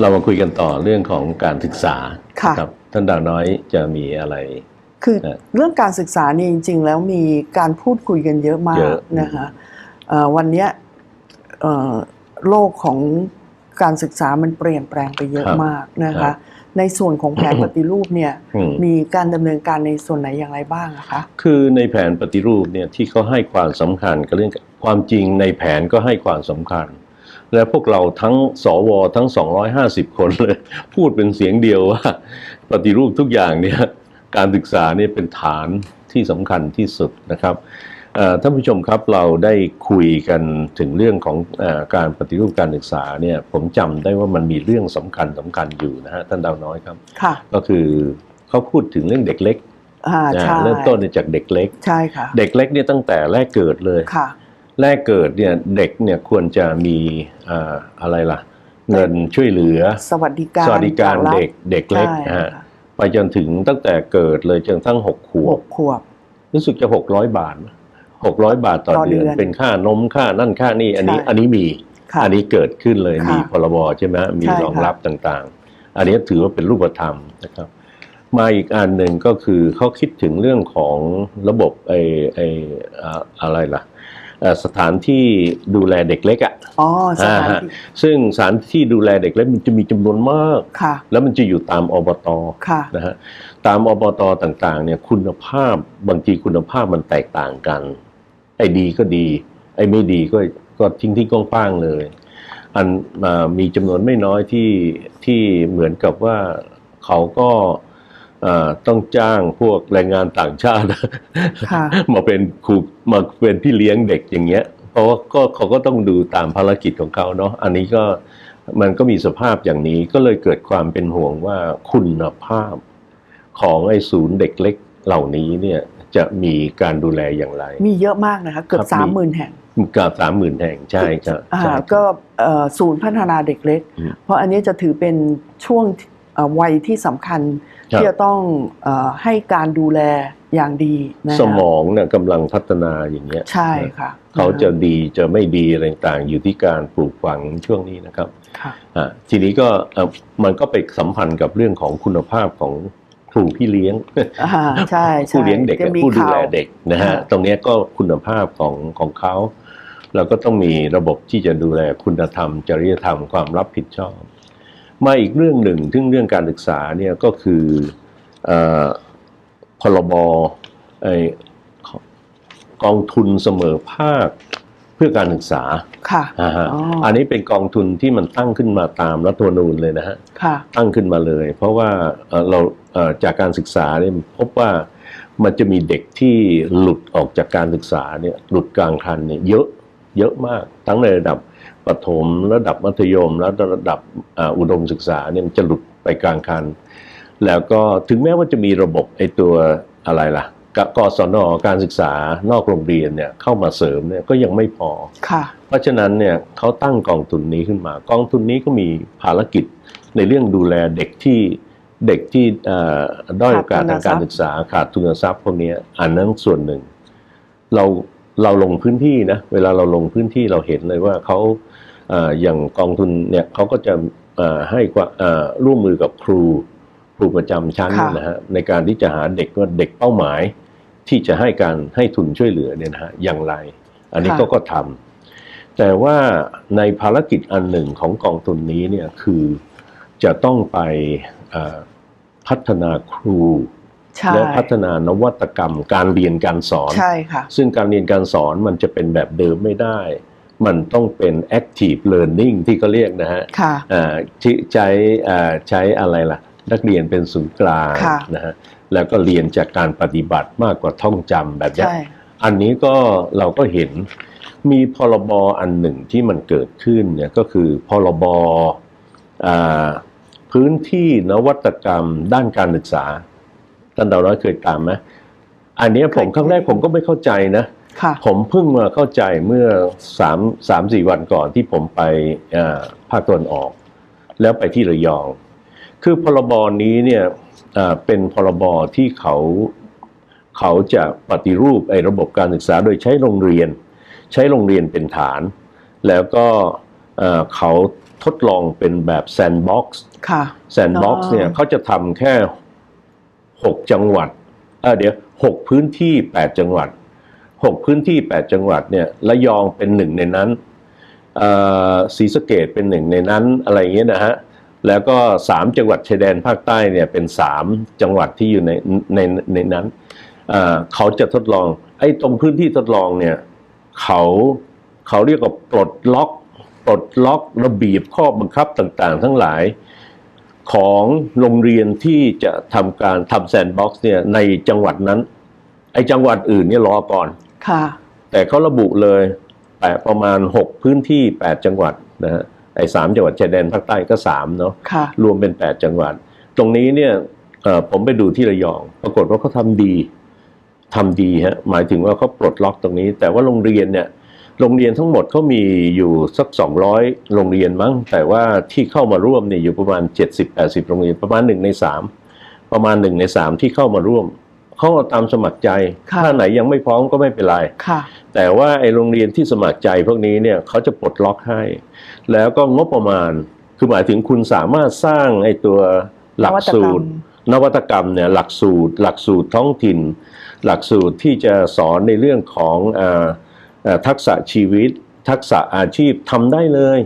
เรามาคุยกันต่อเรื่องของการศึกษาค่ะครับท่านดาวน้อยจะมีอะไร คือนะเรื่องการศึกษานี่จริง ๆ แล้วมีการพูดคุยกันเยอะมาเยกอะนะคะเอ่อวันเนี้ยเอ่อโลกของการศึกษามันเปลี่ยนแปลงไปเยอะมากนะครัคะบในส่วนของแผนปฏิรูปเนี่ยอืมมีการดำเนินการในส่วนไหนอย่างไรบ้างอะคะคือในแผนปฏิรูปเนี่ยที่เขาให้ความสำคัญกับเรื่องความจริงในแผนก็ให้ความสำคัญ และพวกเราทั้งสวทั้ง 250 คนเลย พูดเป็นเสียงเดียวว่า ปฏิรูปทุกอย่างเนี่ยการศึกษาเนี่ยเป็นฐานที่สำคัญที่สุดนะครับเอ่อท่านผู้ชมครับเราได้คุยกันถึงเรื่องของเออการปฏิรูปการศึกษาเนี่ยผมจำได้ว่ามันมีเรื่องสำคัญสำคัญอยู่นะฮะท่านดาวน้อยครับค่ะก็คือเขาพูดถึงเรื่องเด็กเล็กอ่านะใช่เริ่มต้นจากเด็กเล็ก ใช่ค่ะ เด็กเล็กเนี่ยตั้งแต่แรกเกิดเลยค่ะ แรกเกิดเนี่ยเด็กเนี่ยควรจะมีอ่าอะไรล่ะ เงินช่วยเหลือ สวัสดิการสวัสดิการจรัฐเด็กเด็กเล็กใช่นะฮะค่ะไปจนถึงตั้งแต่เกิดเลยจนทั้งหกขวหบกขวบ รู้สึกจะหกร้อยบาทหกร้อยบาทต่อต่อเดือนเดือน เป็นค่านมค่านั่นค่านี่อันนี้ใช่อันนี้มีค่ะอันนี้เกิดขึ้นเลยค่ะมีพรบใช่ไหมมีใช่ค่ะรองรับต่างๆ อันนี้ถือว่าเป็นรูปธรรมนะครับ มาอีกอันหนึ่งก็คือเขาคิดถึงเรื่องของระบบไอ้ไอ้อ่าอะไรล่ะเอ่อ สถานที่ดูแลเด็กเล็กอะอ๋อสถานอ่าฮะที่ซึ่งสถานที่ดูแลเด็กเล็กมันจะมีจำนวนมากค่ะแล้วมันจะอยู่ตามอบตค่ะนะฮะตามอบตต่างๆเนี่ยคุณภาพบางทีคุณภาพมันแตกต่างกัน ไอ้ดีก็ดี ไอ้ไม่ดีก็ก็ทิ้งที่กว้างๆเลย อันมามีจำนวนไม่น้อยที่ที่เหมือนกับว่าเขาก็เอ่อ ต้องจ้างพวกแรงงานต่างชาติค่ะมาเป็นครูมาเป็นพี่เลี้ยงเด็กอย่างเงี้ย เพราะว่าก็เขาก็ต้องดูตามภารกิจของเขาเนาะอันนี้ก็มันก็มีสภาพอย่างนี้ก็เลยเกิดความเป็นห่วงว่าคุณภาพของไอ้ศูนย์เด็กเล็กเหล่านี้เนี่ยจะมีการดูแลอย่างไร มีเยอะมากนะคะเกือครับบสามมีหมื่นแห่งกับสามหมื่นแห่งใช่ครับอ่าใช่ครับก็เอ่อศูนย์พัฒนาเด็กเล็กอืมเพราะอันนี้จะถือเป็นช่วงเอ่อวัยที่สำคัญครับ ที่จะต้องเอ่อให้การดูแลอย่างดีนะคะสมองเนี่ยกำลังพัฒนาอย่างเงี้ยใช่ค่ะเขาจะดีจะไม่ดีอะไรต่างๆอยู่ที่การปลูกฝังช่วงนี้นะครับค่ะอ่าทีนี้ก็เอ่อมันก็ไปสัมพันธ์กับเรื่องของคุณภาพของครูพี่เลี้ยงอ่าใช่ใช่ผู้เลี้ยงเด็กจะและมีผู้ดูแลข่าวเด็กนะฮะค่ะตรงเนี้ยก็คุณภาพของของเขาแล้วก็ต้องมีระบบที่จะดูแลคุณธรรม จริยธรรมความรับผิดชอบ มาอีกเรื่องหนึ่งซึ่งเรื่องการศึกษาเนี่ยก็คือเอ่อพรบไอ้กองทุนเสมอภาคเพื่อการศึกษาค่ะอ่าฮะอ๋ออัอันนี้เป็นกองทุนที่มันตั้งขึ้นมาตามรัฐธรรมนูญเลยนะฮะค่ะตั้งขึ้นมาเลย เพราะว่าเอ่อเราเอ่อจากการศึกษาเนี่ยพบว่ามันจะมีเด็กที่หลุดออกจากการศึกษาเนี่ยหลุดกลางคันเนี่ยเยอะเยอะมากทั้งในระดับ ประถมระดับมัธยม และระดับอ่าอุดมศึกษาเนี่ยมันจะหลุดไปกลางคัน แล้วก็ถึงแม้ว่าจะมีระบบไอ้ตัวอะไรล่ะกกศนการศึกษานอกโรงเรียนเนี่ยเข้ามาเสริมเนี่ยก็ยังไม่พอค่ะเพราะฉะนั้นเนี่ยเขาตั้งกองทุนนี้ขึ้นมา กองทุนนี้ก็มีภารกิจในเรื่องดูแลเด็กที่เด็กที่เอ่อด้อยโอกาสทางการศึกษาขาดทุนทรัพย์พวกนี้อันนั้นส่วนหนึ่ง เรา เราลงพื้นที่นะเวลาเราลงพื้นที่เราเห็นเลยว่าเขาเอ่ออย่างกองทุนเนี่ยเขาก็จะเอ่อให้ความเอ่อร่วมมือกับครูครูประจำชั้นค่ะนะฮะในการที่จะหาเด็กว่าเด็กเป้าหมาย ที่จะให้การให้ทุนช่วยเหลือเนี่ยนะฮะอย่างไร อันนี้ก็ก็ทำแต่ว่าในภารกิจอันหนึ่งของกองทุนนี้เนี่ยคือจะต้องไปเอ่อพัฒนาครูใช่ และพัฒนานวัตกรรม การเรียนการสอน ใช่ค่ะ ซึ่งการเรียนการสอนมันจะเป็นแบบเดิมไม่ได้ มันต้องเป็น active learning ที่เขาเรียกนะฮะค่ะอ่าที่ใช้อ่าใช้อะไรล่ะ นักเรียนเป็นศูนย์กลางค่ะนะฮะแล้วก็เรียนจากการปฏิบัติมากกว่าท่องจำแบบเนี้ยใช่อันนี้ก็เราก็เห็นมีพรบอันหนึ่งที่มันเกิดขึ้นเนี่ยก็คือพรบอ่าพื้นที่นวัตกรรมด้านการศึกษา ท่านดาวน้อยเคยตามไหมอันเนี้ยผมเคยครั้งแรกผมก็ไม่เข้าใจนะค่ะผมเพิ่งมาเข้าใจเมื่อสามสามสี่วันก่อนที่ผมไปเอ่อภาคตะวันออก แล้วไปที่ระยอง คือพรบนี้เนี่ยเอ่อเป็นพรบที่เขาเขาจะปฏิรูปไอ้ระบบการศึกษาโดยใช้โรงเรียน ใช้โรงเรียนเป็นฐาน แล้วก็เอ่อเขาทดลองเป็นแบบแซนด์บ็อกซ์ค่ะแซนด์บ็อกซ์อ๋อเนี่ยเขาจะทำแค่ หกจังหวัดเออเดี๋ยวหกพื้นที่แปดจังหวัดหกพื้นที่แปดจังหวัดเนี่ยระยองเป็นหนึ่งในนั้นศรีสะเกดเป็นหนึ่งในนั้นอะไรเงี้ยนะฮะแล้วก็สามจังหวัดชายแดนภาคใต้เนี่ยเป็นสามจังหวัดที่อยู่ในในในนั้นเเขาจะทดลองไอ้ตรงพื้นที่ทดลองเนี่ยเขาเขาเรียกว่าปลดล็อกปลดล็อกระเบียบข้อบังคับต่างๆ ทั้งหลาย ของโรงเรียนที่จะทำการทำแซนด์บ็อกซ์เนี่ยในจังหวัดนั้น ไอ้จังหวัดอื่นเนี่ยรอก่อนค่ะ แต่เขาระบุเลยแปะประมาณ 6 พื้นที่ 8 จังหวัดนะฮะไอ้สามจังหวัดชายแดนภาคใต้ก็3เนาะค่ะรวมเป็น 8 จังหวัด ตรงนี้เนี่ยเอ่อผมไปดูที่ระยอง ปรากฏว่าเขาทำดีทำดีฮะหมายถึงว่าเขาปลดล็อกตรงนี้ แต่ว่าโรงเรียนเนี่ย โรงเรียนทั้งหมดเขามีอยู่สัก 200 โรงเรียนมั้ง แต่ว่าที่เข้ามาร่วมเนี่ยอยู่ประมาณ 70-80 โรงเรียนประมาณ 1 ใน 3 ประมาณ 1 ใน 3 ที่เข้ามาร่วม เขาเอาตามสมัครใจค่ะถ้าไหนยังไม่พร้อมก็ไม่เป็นไรค่ะแต่ว่าไอ้โรงเรียนที่สมัครใจพวกนี้เนี่ยเขาจะปลดล็อกให้ แล้วก็งบประมาณ คือหมายถึงคุณสามารถสร้างไอ้ตัวหลักสูตร นวัตกรรมเนี่ยหลักสูตร หลักสูตรท้องถิ่น หลักสูตรที่จะสอนในเรื่องของเอ่อเอ่อ ทักษะชีวิต ทักษะอาชีพทำได้เลย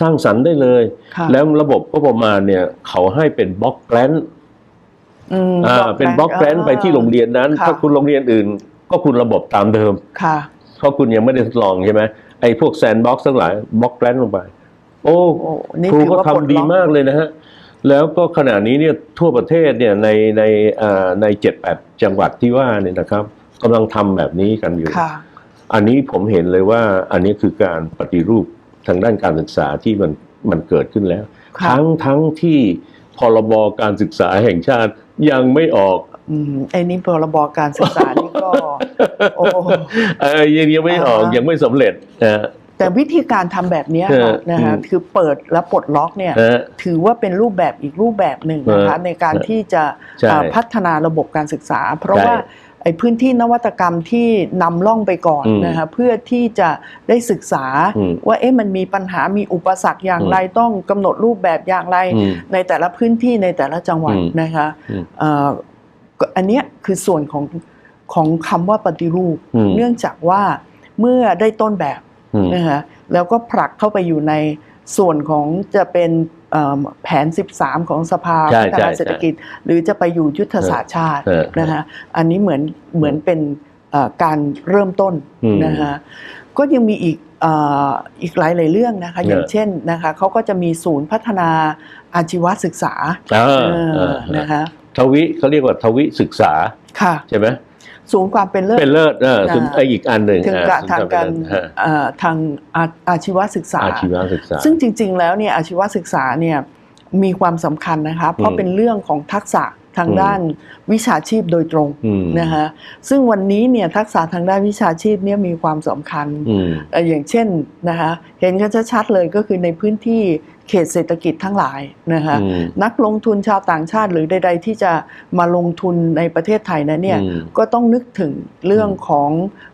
สร้างสรรค์ได้เลยค่ะแล้วระบบก็ประมาณเนี่ย เขาให้เป็นบล็อกแกรนอืมอ่าเป็นบล็อกแกรนไปที่โรงเรียนนั้นค่ะถ้าคุณโรงเรียนอื่น ก็คุณระบบตามเดิมค่ะเพราะคุณยังไม่ได้ทดลองใช่ไหมไอ้พวกแซนด์บ็อกซ์ทั้งหลายบล็อกแกรนลงไป โอ้โอ้นี่ครูถือก็ว่าปลดทำดีล็อกมากเลยนะฮะแล้วก็ขณะนี้เนี่ยทั่วประเทศเนี่ยในในอ่าในเจ็ดแปดจังหวัดที่ว่าเนี่ยนะครับกำลังทำแบบนี้กันอยู่ค่ะ อันนี้ผมเห็นเลยว่าอันนี้คือการปฏิรูปทางด้านการศึกษาที่มันมันเกิดขึ้นแล้วค่ะทั้งทั้งที่พรบการศึกษาแห่งชาติยังไม่ออกอืมไอ้นี่พรบการศึกษานี่ก็โอ้เออยังยังไม่ออกอ่าฮะยังไม่สำเร็จนะฮะแต่วิธีการทำแบบเนี้ยเออค่ะนะคะอืมคือเปิดและปลดล็อกเนี่ยนะฮะถือว่าเป็นรูปแบบอีกรูปแบบหนึ่งนะคะเออในการที่จะใช่อ่าพัฒนาระบบการศึกษา เพราะใช่ว่า ไอ้พื้นที่นวัตกรรมที่นำล่องไปก่อนอืมนะคะเพื่อที่จะได้ศึกษาอืมว่าเอ๊ะมันมีปัญหามีอุปสรรคอย่างไรต้องกำหนดรูปแบบอย่างไรอืมในแต่ละพื้นที่ในแต่ละจังหวัดอืมนะคะอืมเอ่อก็อันเนี้ยคือส่วนของของคำว่าปฏิรูปอืมเนื่องจากว่าเมื่อได้ต้นแบบอืมนะคะแล้วก็ผลักเข้าไปอยู่ในส่วนของจะเป็นเอ่อ แผน 13 ของสภาใช่พัฒนาใช่เศรษฐกิจ หรือจะไปอยู่ยุทธศาสตร์ชาติเออนะคะอันนี้เหมือนเหมือนเป็นเอ่อการเริ่มต้นอืมนะคะก็ยังมีอีกเอ่ออีกหลายหลายๆเรื่องนะคะอย่างเออเช่นนะคะเขาก็จะมีศูนย์พัฒนาอาชีวศึกษาอ่าเอออ่านะคะทวิเขาเรียกว่าทวิศึกษาค่ะใช่ไหม ศูนย์ความเป็นเลิศเป็นเลิศเอออ่าถึงไอ้อีกอันหนึ่งถึงอ่กับทางศูนย์การเป็นเลิศฮะเอ่อทางอาอาชีวศึกษาอาชีวศึกษา ซึ่งจริง ๆ แล้วเนี่ยอาชีวศึกษาเนี่ยมีความสำคัญนะคะเพราะอืมเป็นเรื่องของทักษะทางอืมด้านวิชาชีพโดยตรงอืมนะคะซึ่งวันนี้เนี่ยทักษะทางด้านวิชาชีพเนี่ยมีความสำคัญอืมเอ่ออย่างเช่นนะคะเห็นกันชัดๆเลยก็คือในพื้นที่ เขตเศรษฐกิจทั้งหลายนะคะอืมนักลงทุนชาวต่างชาติหรือใด ๆ ที่จะมาลงทุนในประเทศไทยนั้นเนี่ยอืมก็ต้องนึกถึงเรื่องของ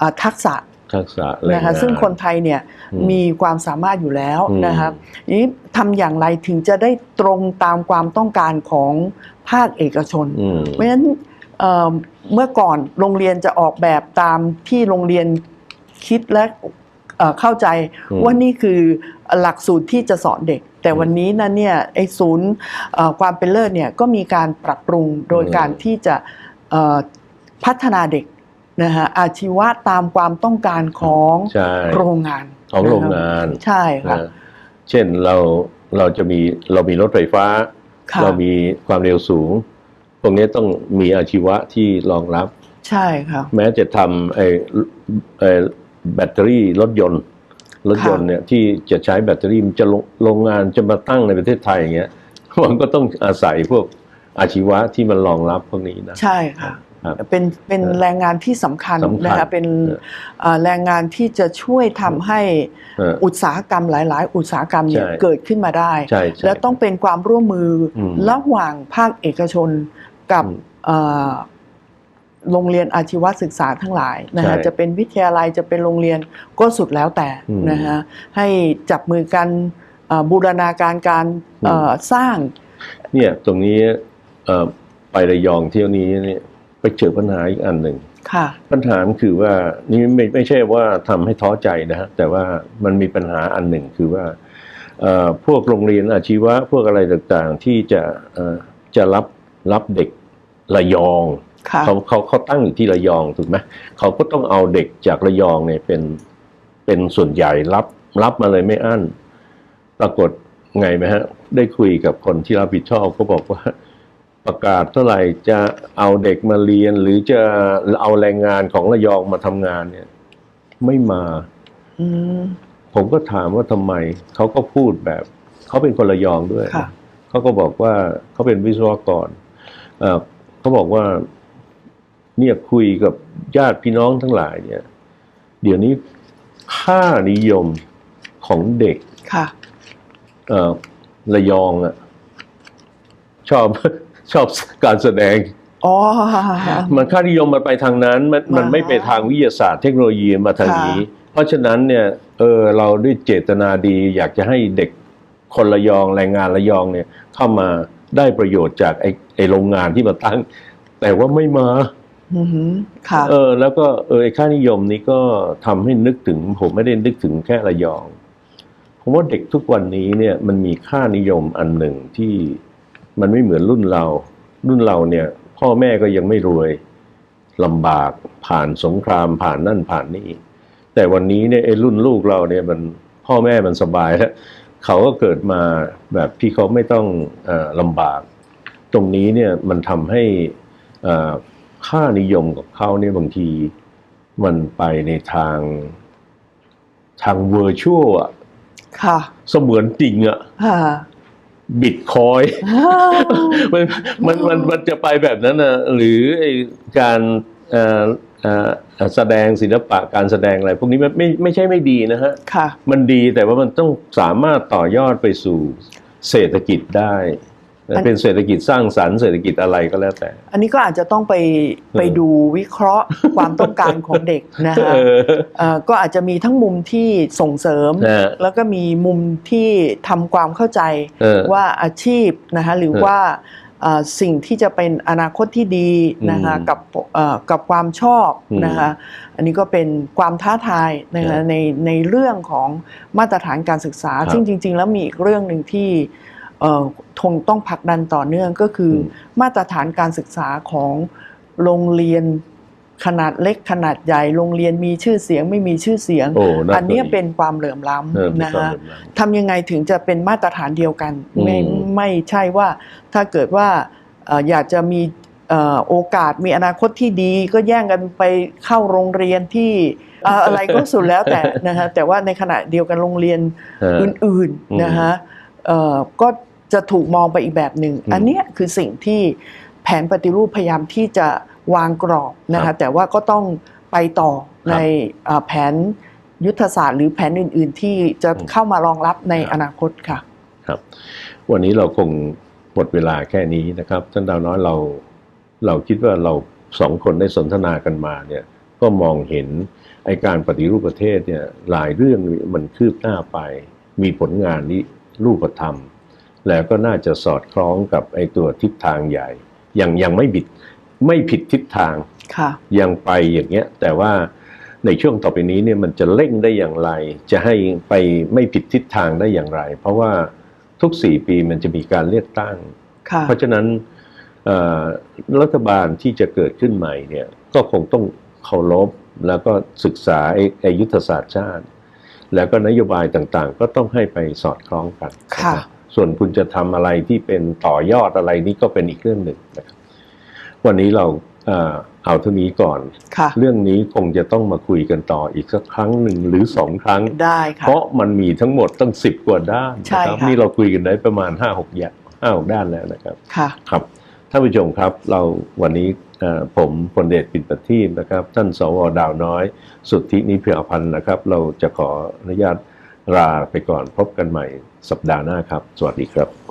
อาทักษะทักษะแรงนะคะงาซึ่งคนไทยเนี่ยอืมมีความสามารถอยู่แล้วอืมนะครับนี้ทำอย่างไรถึงจะได้ตรงตามความต้องการของภาคเอกชนอืมเพราะฉะนั้นเอ่อเมื่อก่อนโรงเรียนจะออกแบบตามที่โรงเรียนคิดและเอ่อเข้าใจอืมว่านี่คือหลักสูตรที่จะสอนเด็ก แต่วันนี้นั้นเนี่ยไอ้ศูนย์เอ่อความเป็นเลิศเนี่ยก็มีการปรับปรุงโดยอืมการที่จะเอ่อพัฒนาเด็กนะฮะอาชีวะตามความต้องการของใช่โรงงานของโรงงานใช่ค่ะนะเช่นเราเราจะมีเรามีรถไฟฟ้าค่ะเรามีความเร็วสูงตรงนี้ต้องมีอาชีวะที่รองรับ ใช่ค่ะแม้จะทำไอ้ไอ้แบตเตอรี่รถยนต์ รถยนต์เนี่ยที่จะใช้แบตเตอรี่มันจะลงโรงงานจะมาตั้งในประเทศไทยอย่างเงี้ยมันก็ต้องอาศัยพวกอาชีวะที่มันรองรับพวกนี้นะใช่ค่ะครับเป็นเป็นเออแรงงานที่สำคัญสำคัญนะคะเป็นเออเอ่อแรงงานที่จะช่วยทำให้เอออุตสาหกรรมหลาย ๆ อุตสาหกรรมเนี่ยใช่เกิดขึ้นมาได้ใช่ใช่และต้องเป็นความร่วมมืออมระหว่างภาคเอกชนกับอืมเอ่อ โรงเรียนอาชีวศึกษาทั้งหลายนะคะใช่จะเป็นวิทยาลัยจะเป็นโรงเรียนก็สุดแล้วแต่อืมนะคะให้จับมือกันเอ่อบูรณาการการเอ่อสร้างเนี่ยตรงนี้เอ่อไประยองเที่ยวนี้เนี่ยไปเจอปัญหาอีกอันหนึ่งค่ะปัญหามันคือว่านี่ไม่ไม่ใช่ว่าทำให้ท้อใจนะฮะแต่ว่ามันมีปัญหาอันหนึ่งคือว่าเอ่อพวกโรงเรียนอาชีวะพวกอะไรต่างๆ ที่จะเอ่อจะรับรับเด็กระยองค่ะ เขาเขาเขาตั้งอยู่ที่ระยองถูกไหมเขาก็ต้องเอาเด็กจากระยองเนี่ยเป็นเป็นส่วนใหญ่รับรับมาเลยไม่อั้น ปรากฏไงไหมฮะ ได้คุยกับคนที่รับผิดชอบก็บอกว่าประกาศเท่าไหร่จะเอาเด็กมาเรียน หรือจะเอาแรงงานของระยองมาทำงานเนี่ย ไม่มาอืมผมก็ถามว่าทำไม เขาก็พูดแบบเขาเป็นคนระยองด้วยค่ะเขาก็บอกว่าเขาเป็นวิศวกรเอ่อเขาบอกว่า เนี่ยคุยกับญาติพี่น้องทั้งหลายเนี่ย เดี๋ยวนี้ค่านิยมของเด็กค่ะเอ่อระยองอะชอบชอบการแสดงอ๋อมันค่านิยมมันไปทางนั้น มันมันไม่ไปทางวิทยาศาสตร์เทคโนโลยีมาทางนี้ เพราะฉะนั้นเนี่ยเออเราด้วยเจตนาดี อยากจะให้เด็กคนระยองแรงงานระยองเนี่ย เข้ามาได้ประโยชน์จากไอ้ไอ้โรงงานที่มาตั้ง แต่ว่าไม่มาอือหือ ค่ะเออแล้วก็เออค่านิยมนี้ก็ทำให้นึกถึง ผมไม่ได้นึกถึงแค่ระยอง ผมว่าเด็กทุกวันนี้เนี่ยมันมีค่านิยมอันหนึ่งที่มันไม่เหมือนรุ่นเรา รุ่นเราเนี่ย พ่อแม่ก็ยังไม่รวยลำบากผ่านสงครามผ่านนั่นผ่านนี่แต่วันนี้เนี่ยไอ้รุ่นลูกเราเนี่ยมันพ่อแม่มันสบายแล้วเขาก็เกิดมาแบบที่เขาไม่ต้องอลำบาก ตรงนี้เนี่ยมันทำให้อ่อ ค่านิยมกับเขาเนี่ยบางทีมันไปในทางทางเวอร์ชวลอะค่ะ เสมือนจริงอะค่ะบิตคอยมันมันมันมันจะไปแบบนั้นนะหรือไอการเอ่อเอ่อแสดงศิลปะการแสดงอะไร พวกนี้มันไม่ไม่ใช่ไม่ดีนะฮะค่ะมันดีแต่ว่ามันต้องสามารถต่อยอดไปสู่เศรษฐกิจได้มัน เป็นเศรษฐกิจสร้างสรรค์เศรษฐกิจอะไรก็แล้วแต่ อันนี้ก็อาจจะต้องไปไปดูวิเคราะห์ความต้องการของเด็กนะคะเออเอ่อก็อาจจะมีทั้งมุมที่ส่งเสริมนะฮะแล้วก็มีมุมที่ทำความเข้าใจเออว่าอาชีพนะคะหรือเออว่าเอ่อสิ่งที่จะเป็นอนาคตที่ดีนะคะอืมกับเอ่อกับความชอบอืมนะคะอันนี้ก็เป็นความท้าทายนะครัคะบในในเรื่องของมาตรฐานการศึกษาครับซึ่งจริง ๆ แล้วมีอีกเรื่องหนึ่งที่ เอ่อคงต้องผลักดันต่อเนื่องก็คืออมมาตรฐานการศึกษาของโรงเรียนขนาดเล็กขนาดใหญ่โรงเรียนมีชื่อเสียงไม่มีชื่อเสียงโอ้าอันเนี้ยก็ดีเป็นความเหลื่อมล้เออำมีนะความคะเหลื่อมล้ำทำยังไงถึงจะเป็นมาตรฐานเดียวกัน ไม่อืมไม่ใช่ว่าถ้าเกิดว่าเอ่ออยากจะมีเอ่อโอกาสมีอนาคตที่ดีก็แย่งกันไปเข้าโรงเรียนที่เอ่ออะไรก็สุดแล้วแต่นะคะแต่ว่าในขณะเดียวกันโรงเรียนเอออื่นอืมๆนะคะเอ่อ ก็จะถูกมองไปอีกแบบหนึ่งอืมอันเนี้ยคือสิ่งที่แผนปฏิรูปพยายามที่จะวางกรอบนะครัคะบแต่ว่าก็ต้องไปต่อครับในเอ่อแผนยุทธศาสตร์หรือแผนอื่น ๆ ที่จะอืมเข้ามารองรับในครับอนาคตค่ะ ครับ วันนี้เราคงหมดเวลาแค่นี้นะครับท่านดาวน้อยเราเราคิดว่าเราสองคนได้สนทนากันมาเนี่ยก็มองเห็นไอการปฏิรูปประเทศเนี่ยหลายเรื่องมันคืบหน้าไป มีผลงานนี้ รูปธรรม แล้วก็น่าจะสอดคล้องกับไอตัวทิศทางใหญ่ ยังยังไม่บิดไม่ผิดทิศทางค่ะยังไปอย่างเงี้ย แต่ว่าในช่วงต่อไปนี้เนี่ยมันจะเร่งได้อย่างไร จะให้ไปไม่ผิดทิศทางได้อย่างไร เพราะว่าทุกสี่ปีมันจะมีการเลือกตั้งค่ะเพราะฉะนั้นเอ่อรัฐบาลที่จะเกิดขึ้นใหม่เนี่ยก็คงต้องเคารพแล้วก็ศึกษาไอ้ไอ้ยุทธศาสตร์ชาติ แล้วก็นโยบายต่างๆ ก็ต้องให้ไปสอดคล้องกันค่ะนะครับส่วนคุณจะทำอะไรที่เป็นต่อยอดอะไรนี่ก็เป็นอีกเรื่องหนึ่งนะครับวันนี้เราเอ่อเอาเท่านี้ก่อนค่ะเรื่องนี้คงจะต้องมาคุยกันต่ออีกสักครั้งหนึ่งหรือสองครั้ง ได้ค่ะเพราะมันมีทั้งหมดตั้งสิบกว่าด้านใช่นะครับค่ะนี่เราคุยกันได้ประมาณห้าหกอย่างห้าหกด้านแล้วนะครับ ค่ะ ครับท่านผู้ชมครับเราวันนี้เอ่อ ผมพลเดชปิ่นประทีปนะครับ ท่านสวดาวน้อย สุทธินิเพียพันธ์นะครับ เราจะขออนุญาตลาไปก่อนพบกันใหม่สัปดาห์หน้าครับ สวัสดีครับ